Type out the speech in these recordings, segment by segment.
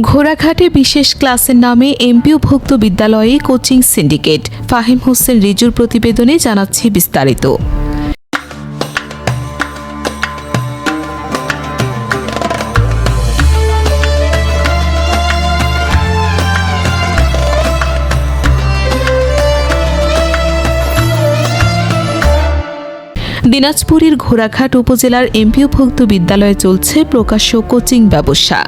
ঘোড়াঘাটে বিশেষ ক্লাসের নামে এমপিওভুক্ত বিদ্যালয়ে কোচিং সিন্ডিকেট। ফাহিম হোসেন রিজুর প্রতিবেদনে জানাচ্ছে বিস্তারিত। দিনাজপুরের ঘোড়াঘাট উপজেলার এমপিওভুক্ত বিদ্যালয়ে চলছে প্রকাশ্য কোচিং ব্যবসা।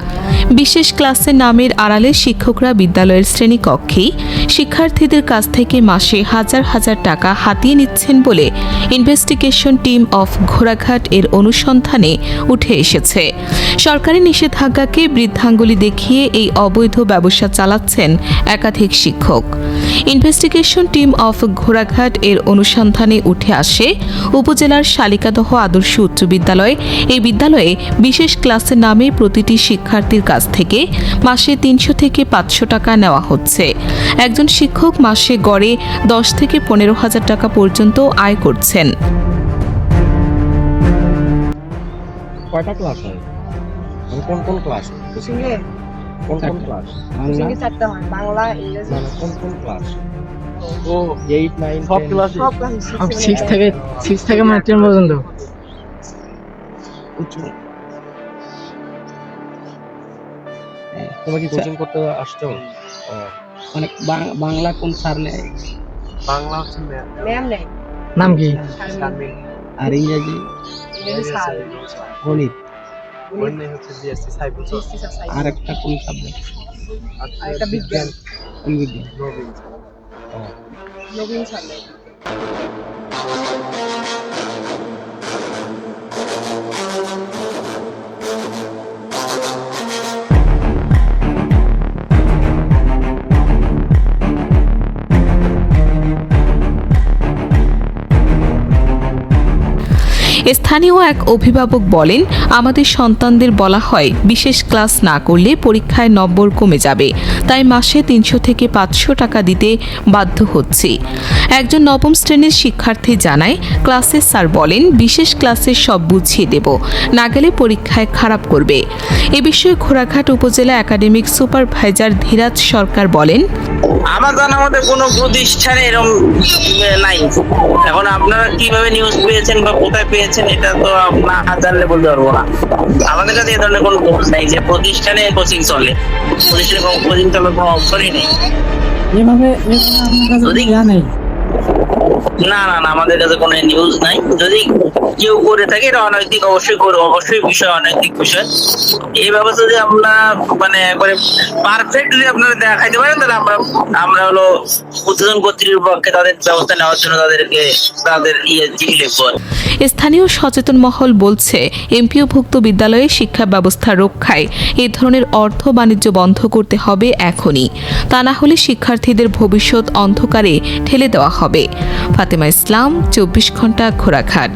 বিশেষ ক্লাসের নামের আড়ালে শিক্ষকরা বিদ্যালয়ের শ্রেণীকক্ষেই শিক্ষার্থীদের কাছ থেকে মাসে হাজার হাজার টাকা হাতিয়ে নিচ্ছেন বলে ইনভেস্টিগেশন টিম অফ ঘোড়াঘাট এর অনুসন্ধানে উঠে এসেছে। সরকারি নিষেধাজ্ঞাকে বৃদ্ধাঙ্গুলি দেখিয়ে এই অবৈধ ব্যবসা চালাচ্ছেন একাধিক শিক্ষক। ইনভেস্টিগেশন টিম অফ ঘোড়াঘাট এর অনুসন্ধানে উঠে আসে উপজেলার শালিকাদহ আদর্শ উচ্চ বিদ্যালয়। এই বিদ্যালয়ে বিশেষ ক্লাসের নামে প্রতিটি শিক্ষার্থীর কাছ থেকে মাসে তিনশো থেকে পাঁচশো টাকা নেওয়া হচ্ছে। একজন শিক্ষক মাসে গড়ে দশ থেকে পনেরো হাজার টাকা পর্যন্ত আয় করছেন। কয়টা ক্লাস হয়? কোন কোন ক্লাস? কোন কোন ক্লাস? বাংলা? কোচিংয়ে চারটা বাংলা ইংরেজি। কোন কোন ক্লাস? ও এইট নাইন সব ক্লাস সব ক্লাস সিক্স থেকে থেকে মানে পর্যন্ত? তোমরা কি কোচিং করতে আসছো মানে বাংলা কোন স্যার নেয়? বাংলা হচ্ছে ম্যাম নেই নাম কি? আর ইংরেজি? গণিত? অন্য হচ্ছে জিএসসি সাইবুল হিস্ট্রি স্যার। সাইন্স আর একটা কোন সাবজেক্ট আর একটা বিজ্ঞান। কোন বিজ্ঞান। নবীন ও। নবীন স্যার স্থানীয় এক অভিভাবক বলেন, আমাদের সন্তানদের বলা হয়, বিশেষ ক্লাস না করলে পরীক্ষায় নম্বর কমে যাবে। তাই মাসে তিনশো থেকে পাঁচশো টাকা দিতে বাধ্য হচ্ছি। একজন নবম শ্রেণির শিক্ষার্থী জানায় ক্লাসের স্যার বলেন, বিশেষ ক্লাসে সব বুঝিয়ে দেব, না গেলে পরীক্ষায় খারাপ করবে। এ বিষয়ে ঘোড়াঘাট উপজেলা একাডেমিক সুপারভাইজার ধীরাজ সরকার বলেন আমার জানা মতে কোনো প্রতিষ্ঠানে এরকম নাই। এখন আপনারা কীভাবে নিউজ পেয়েছেন বা কোথায় পেয়েছেন এটা তো না জানলে বলতে পারব না। আমাদের কাছে এ ধরনের কোনো খবর নাই যে প্রতিষ্ঠানে কোচিং চলে। প্রতিষ্ঠানে কোনো কোচিং চলে কোনো অপশনই নেই। এভাবে আপনার কাছে জানেন না না না, আমাদের কাছে কোনো নিউজ নাই। যদি কেউ করে থাকে, এটা অনৈতিক, অবশ্যই অবশ্যই বিষয় অনৈতিক বিষয়। এই ব্যবস্থা যদি আমরা মানে একবারে পারফেক্ট যদি আপনারা দেখাইতে পারেন, তাহলে আমরা আমরা হলো তাদের ব্যবস্থা নেওয়ার জন্য তাদেরকে, তাদের ইয়ে চিঠি লিখব। স্থানীয় সচেতন মহল বলছে, এমপিওভুক্ত বিদ্যালয়ে শিক্ষা ব্যবস্থা রক্ষায় এ ধরনের অর্থ বাণিজ্য বন্ধ করতে হবে এখনই। তা না হলে শিক্ষার্থীদের ভবিষ্যৎ অন্ধকারে ঠেলে দেওয়া হবে। ফাতেমা ইসলাম চব্বিশ ঘণ্টা ঘোড়াঘাট।